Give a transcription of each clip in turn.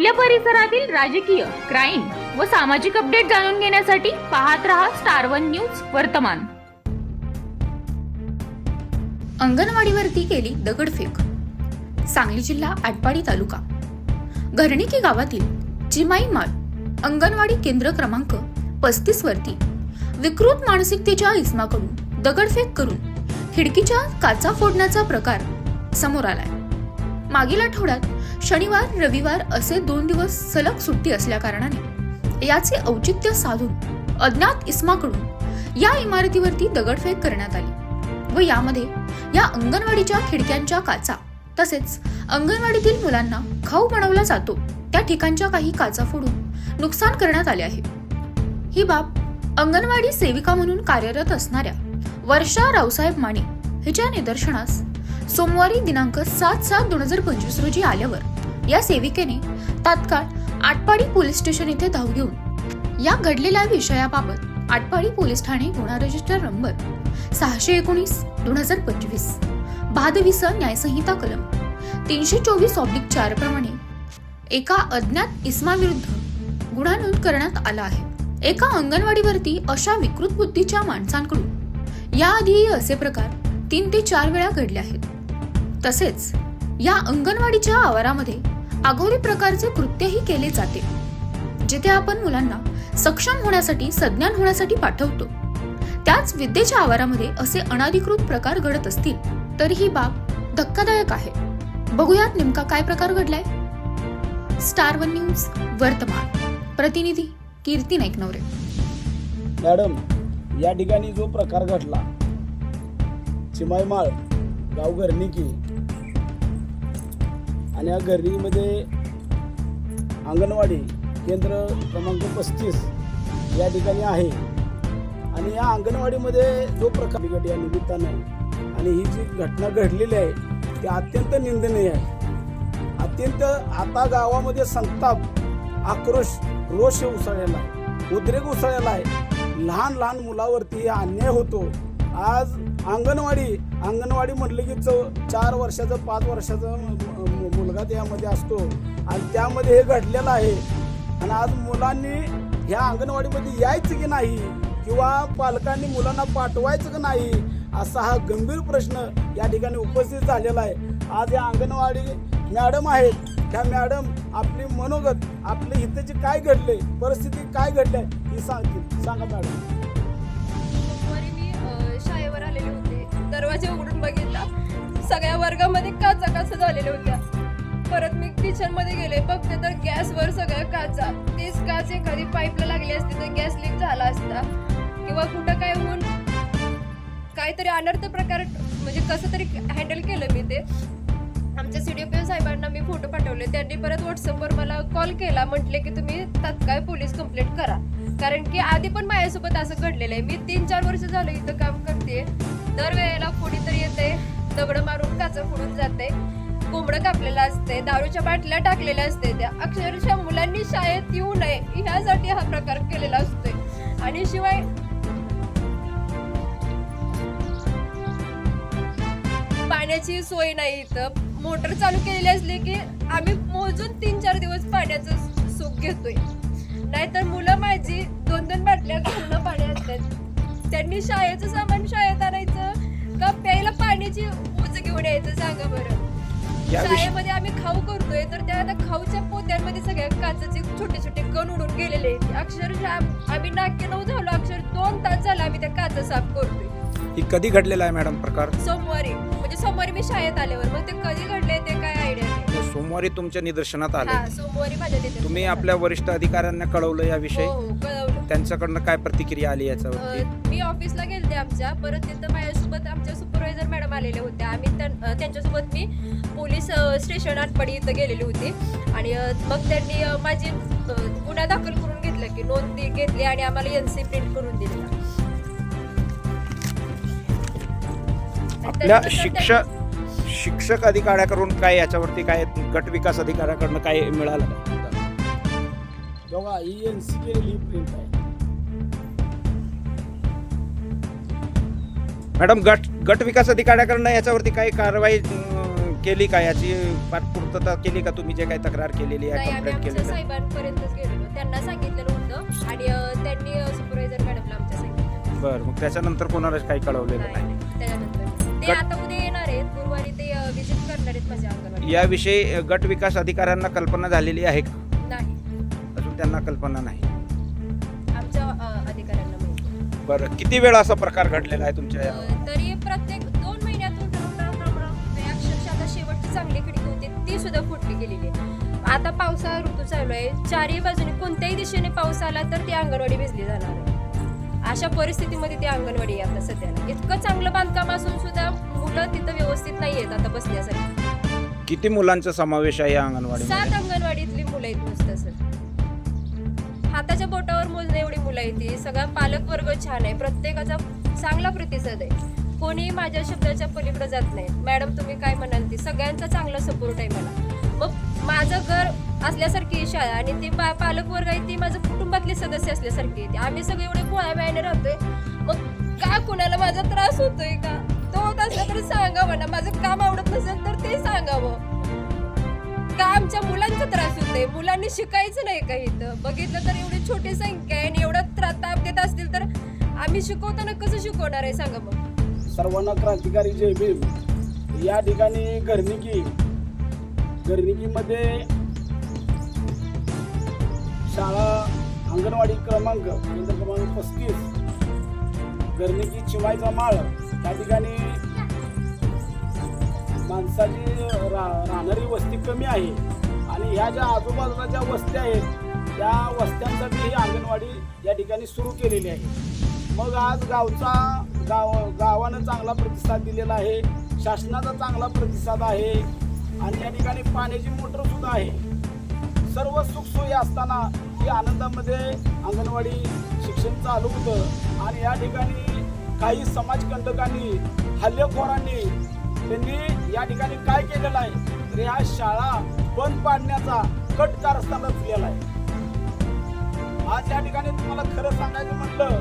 आपल्या परिसरातील राजकीय क्राईम व सामाजिक अपडेट जाणून घेण्यासाठी पाहत रहा स्टार वन न्यूज वर्तमान. अंगणवाडीवरती केली दगडफेक. सांगली जिल्हा आटपाडी तालुका. घरणिकी गावातील चिमाई माळ अंगणवाडी केंद्र क्रमांक पस्तीस वरती. विकृत मानसिकतेच्या इसमाकडून दगडफेक करून खिडकीच्या काचा फोडण्याचा प्रकार समोर आलाय. मागील आठवड्यात शनिवार रविवार असे दोन दिवस सलग सुट्टी असल्या कारणाने याचे औचित्य साधून अज्ञात इस्माकडून या इमारतीवरती दगडफेक करण्यात आली व यामध्ये या अंगणवाडीच्या खिडक्यांच्या काचा तसेच अंगणवाडीतील मुलांना खाऊ बनवला जातो. त्या ठिकाणच्या काही काचा फोडून नुकसान करण्यात आले आहे. ही बाब अंगणवाडी सेविका म्हणून कार्यरत असणाऱ्या वर्षा रावसाहेब माने हिच्या निदर्शनास सोमवारी दिनांक सात सात दोन हजार पंचवीस रोजी आल्यावर या सेविकेने तात्काळ आटपाडी पोलीस स्टेशन येथे धाव घेऊन या घडलेल्या विषयाबाबत आटपाडी पोलीस ठाणे गुन्हा रजिस्टर नंबर सहाशे एकोणीस दोन हजार पंचवीस भादवीस न्यायसंहिता कलम तीनशे चोवीस ऑब्लिक चार प्रमाणे एका अज्ञात इस्माविरुद्ध गुन्हा नोंद करण्यात आला आहे. एका अंगणवाडीवरती अशा विकृत बुद्धीच्या माणसांकडून याआधीही असे प्रकार तीन ते चार वेळा घडले आहेत. तसेच या अंगणवाडीच्या आवारामध्ये आघोडी प्रकारचे कृत्यही केले जाते जिथे आपण मुलांना सक्षम होण्यासाठी सज्ञान होण्यासाठी पाठवतो. त्याच विद्येच्या आवारामध्ये असे अनाधिकृत प्रकार घडत असतील तर ही बाब धक्कादायक आहे. बघूयात नेमका काय प्रकार घडलाय. स्टार वन न्यूज वर्तमान. प्रतिनिधी कीर्ती नाईकनवरे. मॅडम या ठिकाणी जो प्रकार घडला चिमाईमाळ गाव घरणिकी आणि या गर्दीमध्ये अंगणवाडी केंद्र क्रमांक पस्तीस या ठिकाणी आहे. आणि या अंगणवाडीमध्ये जो प्रकार बिघट या निमित्तानं आणि ही जी घटना घडलेली आहे ती अत्यंत निंदनीय आहे. अत्यंत आता गावामध्ये संताप आक्रोश रोष उसळलेला आहे. उद्रेक उसळलेला आहे. लहान लहान मुलावरती अन्याय होतो. आज अंगणवाडी अंगणवाडी म्हटलं की चौ चार वर्षाचा पाच वर्षाचा मुलगा त्यामध्ये असतो. आणि त्यामध्ये हे घडलेलं आहे. आणि आज मुलांनी ह्या अंगणवाडीमध्ये यायचं की नाही? किंवा पालकांनी मुलांना पाठवायचं की नाही? असा हा गंभीर प्रश्न या ठिकाणी उपस्थित झालेला आहे. आज या अंगणवाडी मॅडम आहेत. त्या मॅडम आपली मनोगत आपल्या हिताची काय घडले परिस्थिती काय घडली ही सांगतील. सांगा मॅडम. दरवाजा उघडून बघितला. सगळ्या वर्गामध्ये काचा काचा झालेल्या होत्या. परत मी किचनमध्ये गेले बघते तर गॅसवर सगळ्या काचा. तेच काच एखादी पाईपला लागली असते तर गॅस लीक झाला असता. किंवा कुठं काय होऊन काहीतरी अनर्थ प्रकार म्हणजे कसं तरी हँडल केलं मी ते. आमच्या सी डी पी साहेबांना मी फोटो पाठवले. त्यांनी परत व्हॉट्सअपवर मला कॉल केला. म्हटले की तुम्ही तात्काळ पोलीस कंप्लेंट करा. कारण की आधी पण माझ्यासोबत असं घडलेलं आहे. मी तीन चार वर्ष झालं इथं काम करते. दरवेळेला कोणीतरी येते दगड मारून काचा फोडून जाते कोंबडं कापलेलं असते दारूच्या बाटल्या टाकलेल्या असते त्या अक्षरशः मुलांनी शाळेत येऊ नये. ह्यासाठी हा प्रकार केलेला असतोय. आणि शिवाय पाण्याची सोय नाही इथं. मोटर चालू केलेली असली की आम्ही मोजून तीन चार दिवस पाण्याचं सुख घेतोय. नाहीतर मुलं माझी दोन दोन बाटल्या घालणं पाणी असतात. त्यांनी शाळेचं सामान शाळेत आणायचं का प्यायला पाण्याची उच घेऊन यायचं सांगा बरं. शाळेमध्ये आम्ही खाऊ करतोय तर त्या आता खाऊच्या पोत्यांमध्ये सगळ्या काचाचे छोटे छोटे कण उडून गेलेले आहेत. अक्षरशः आम- आम्ही नाक्य नऊ झालो अक्षर दोन तास झाला आम्ही त्या काचा साफ करतोय. ही कधी घडलेला आहे मॅडम प्रकार? सोमवारी. म्हणजे सोमवारी मी शाळेत आल्यावर. मग ते कधी घडले ते काय आयडिया नाही. हे सोमवारी तुमच्या निदर्शनात आले हा सोमवारी माझ्या तिथे तुम्ही आपल्या वरिष्ठ अधिकाऱ्यांना कळवलं हो याविषयी? हो कळवलं. त्यांच्याकडनं काय प्रतिक्रिया आली याच्यावरती? अं, मी ऑफिसला गेलते आमच्या. परत तिथं माझ्यासोबत आमच्या सुपरवायझर मॅडम आलेले होते आम्ही त्यां- अं, त्यांच्यासोबत मी पोलीस अं, स्टेशन आटपाडी इथं गेलेली होती. आणि अं, मग त्यांनी अं, माझी अं, गुन्हा दाखल करून घेतला की नोंद दि- घेतली आणि आम्हाला एन सी प्रिंट करून दिली आपल्या शिक्षक शिक्षक अधिकाऱ्याकडून काय याच्यावरती काय गट विकास अधिकाऱ्याकडनं काय मिळालं का? बघा ही एन सी केलेली प्रिंट आहे मॅडम गट गट विकास अधिकाऱ्याकडनं याच्यावरती काही कारवाई अं, केली का याची पाठपूर्तता केली का तुम्ही जे काही तक्रार केलेली आहे आम्ही कंप्लेंट आमच्या केलेली आहे? साहेबांपर्यंतच गेलेलो त्यांना सांगितलेलं होतं आणि अं, त्यांनी सुपरवायझर मॅडमला आमच्या सांगितलं बरं मग त्याच्यानंतर कोणालाच काही कळवलेलं नाही, नाही नाही. त्याच्यानंतर ते गट- आता उद्या येणार आहेत. गुरुवारी ते विजिट करणार आहेत माझ्या अंगणवाडी याविषयी गट विकास अधिकाऱ्यांना कल्पना झालेली आहे का? नाही. अजून त्यांना कल्पना नाही. आमच्या अं, अधिकाऱ्यांना माहिती बरं किती वेळा असा प्रकार घडलेला आहे तुमच्या या- अं, तरी प्रत्येक दोन महिन्यातून राम राम राम राम. ते अक्षरशः आता शेवटची चांगली खिडकी होती ती सुद्धा फुटली गेलेली आहे. आता पावसाळा ऋतू चालू आहे. चारही बाजूने कोणत्याही दिशेने पाऊस आला तर ती अंगणवाडी भिजली जाणार आहे. अशा परिस्थितीमध्ये ती अंगणवाडी आहे आता सध्याला इतकं चांगलं बांधकाम असून सुद्धा मुलं तिथं व्यवस्थित नाही आहेत आता बसण्यासाठी. किती मुलांचा समावेश आहे या अंगणवाडीमध्ये? सात अंगणवाडीतली मुलं आहेत नुसतं सर. हाताच्या बोटावर मोजणे एवढी मुलं आहेत ती सगळा पालक वर्ग छान आहे. प्रत्येकाचा चांगला प्रतिसाद आहे. कोणी माझ्या शब्दाच्या पलीकडे जात नाही. मॅडम तुम्ही काय म्हणाल ती? सगळ्यांचा चांगला सपोर्ट आहे मला. मग माझं घर असल्यासारखी शाळा आणि ती पा पालकवर्ग आहे ती माझं कुटुंबातले सदस्य असल्यासारखी आहे. आम्ही सगळे एवढे पोळ्या व्यायाने राहतोय. मग का कुणाला माझा त्रास होतोय का? तो होत असला तरी सांगावं ना. माझं काम आवडत नसेल तर ते सांगावं. का आमच्या मुलांचा त्रास होतोय? मुलांनी शिकायचं नाही का इथं? बघितलं तर एवढी छोटी संख्या आहे आणि एवढा त्रास ताप देत असतील तर आम्ही शिकवताना कसं शिकवणार आहे? सांगा मग. सर्वांना क्रांतिकारी जय भीम. या ठिकाणी गर्निकी गर्निकीमध्ये शाळा अंगणवाडी क्रमांक केंद्र क्रमांक पस्तीस. गर्मीची चिवायचा माळ. त्या ठिकाणी माणसाची रा राहणारी वस्ती कमी आहे. आणि ह्या ज्या आजूबाजूला ज्या वस्त्या आहेत त्या वस्त्यांसाठी ही अंगणवाडी या ठिकाणी सुरू केलेली आहे. मग आज गावचा गाव गावानं चांगला प्रतिसाद दिलेला आहे. शासनाचा चांगला प्रतिसाद आहे. आणि या ठिकाणी पाण्याची मोटर सुद्धा आहे. सर्व सुखसोयी असताना ही आनंदामध्ये अंगणवाडी शिक्षण चालू होतं. आणि या ठिकाणी काही समाजकंटकांनी हल्लेखोरांनी त्यांनी या ठिकाणी काय केलेलं आहे? तर ह्या शाळा बंद पाडण्याचा कट कारस्थान रचलेला आहे. आज या ठिकाणी तुम्हाला खरं सांगायचं म्हटलं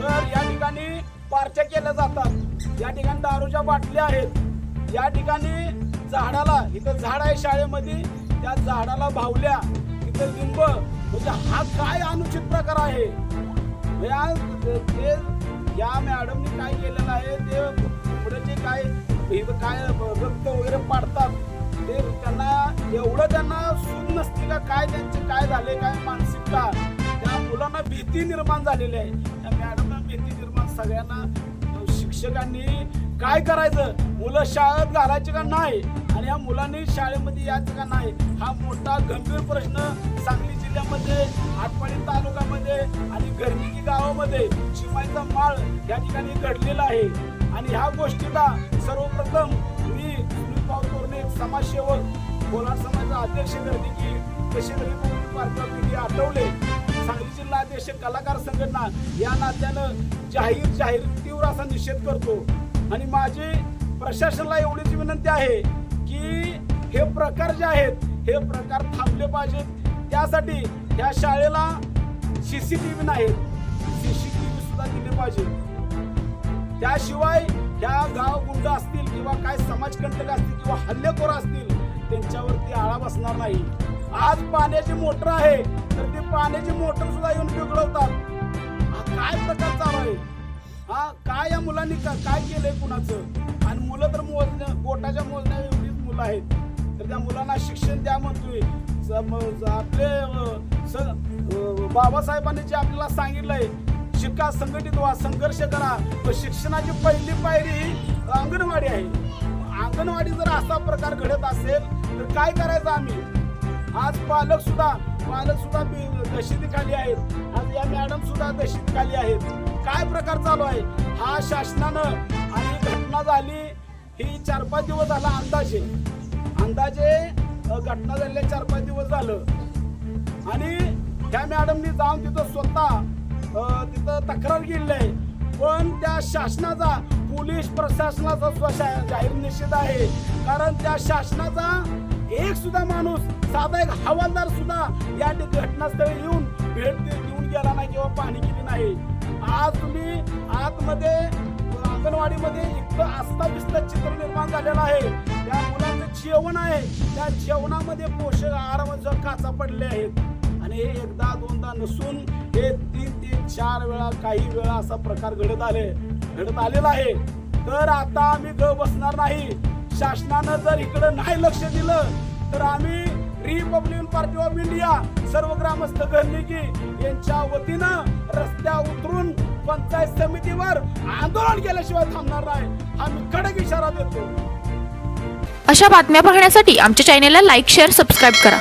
तर या ठिकाणी पार्ट्या केल्या जातात. या ठिकाणी दारूच्या बाटल्या आहेत. या ठिकाणी झाडाला इथं झाड आहे शाळेमध्ये त्या झाडाला भावल्या. तिथं लिंब. म्हणजे हा काय अनुचित प्रकार आहे? या ते या मॅडमनी काय केलेलं आहे? ते पुढे काय काय रक्त वगैरे पाडतात ते त्यांना एवढं त्यांना सुन नसते का? काय त्यांचे काय झाले काय मानसिकता? त्या मुलांना भीती निर्माण झालेली आहे. त्या मॅडमना भीती निर्माण सगळ्यांना शिक्षकांनी काय करायचं? मुलं शाळेत घालायची का नाही? आणि ह्या मुलांनी शाळेमध्ये यायचं का नाही? हा मोठा गंभीर प्रश्न सांगली जिल्ह्यामध्ये आटपाडी तालुक्यामध्ये आणि गर्मिकी गावामध्ये शिमाईचा माळ या ठिकाणी घडलेला आहे. आणि ह्या गोष्टीला सर्वप्रथम मी पावतोरने एक समाजसेवक कोलार समाजाचा अध्यक्ष गर्दीकी तसे तरी पार्टी आठवले. सांगली जिल्हा अध्यक्ष कलाकार संघटना या नात्यानं जाहीर जाहीर तीव्र असा निषेध करतो. आणि माझी प्रशासनाला एवढीच विनंती आहे की हे प्रकार जे आहेत हे प्रकार थांबले पाहिजेत. त्यासाठी या शाळेला सी सी सीसीटीव्ही नाहीत व्ही सुद्धा दिले पाहिजे त्याशिवाय ह्या गाव गुंड असतील किंवा काय समाजकंटक असतील किंवा हल्लेखोर असतील त्यांच्यावरती आळा बसणार नाही. आज पाण्याची मोटर आहे तर ती पाण्याची मोटर सुद्धा येऊन बिघडवतात हा काय प्रकार चालू आहे? हा काय या मुलांनी काय केलंय कुणाचं? आणि मुलं तर मोजण्या बोटाच्या मोजण्या एवढीच मुलं आहेत. तर त्या मुलांना शिक्षण द्या म्हणतोय. आपले स- बाबासाहेबांनी जे आपल्याला सांगितलंय शिका संघटित व्हा संघर्ष करा. व शिक्षणाची पहिली पायरी ही अंगणवाडी आहे. अंगणवाडी जर असा प्रकार घडत असेल तर काय करायचं आम्ही? आज पालक सुद्धा पालक सुद्धा बी- दहशतीखाली आहेत. आज या मॅडम सुद्धा दहशतीखाली आहेत. काय प्रकार चालू आहे? हा शासनानं आणि घटना झाली ही चार पाच दिवस झाला अंदाजे. अंदाजे घटना झालेल्या चार पाच दिवस झालं. आणि त्या मॅडमनी जाऊन तिथं स्वतः तिथं तक्रार केलेली आहे पण त्या शासनाचा पोलीस प्रशासनाचा जाहीर निषेध आहे. कारण त्या शासनाचा एक सुद्धा माणूस साधा एक हवालदार सुद्धा या घटनास्थळी येऊन भेट देऊन गेला नाही किंवा पाहणी केली नाही. आज तुम्ही आतमध्ये अंगणवाडीमध्ये इतकं अस्ताव्यस्त चित्र निर्माण झालेलं आहे. त्या मुलांचं जेवण आहे. त्या जेवणामध्ये पोषक आहार काचा पडले आहेत. आणि हे एकदा दोनदा नसून हे तीन तीन चार वेळा काही वेळा असा प्रकार घडत आले घडत आलेला आहे. तर आता आम्ही ग बसणार नाही. शासनानं जर इकडं नाही लक्ष दिलं तर आम्ही रिपब्लिकन पार्टी ऑफ इंडिया सर्व ग्रामस्थ घरनिकी यांच्या वतीनं रस्त्या उतरून पंचायत समितीवर आंदोलन केल्याशिवाय थांबणार नाही. आम्ही कडक इशारा देतो. अशा बातम्या पाहण्यासाठी आमच्या चॅनेलला लाईक शेअर सबस्क्राईब करा.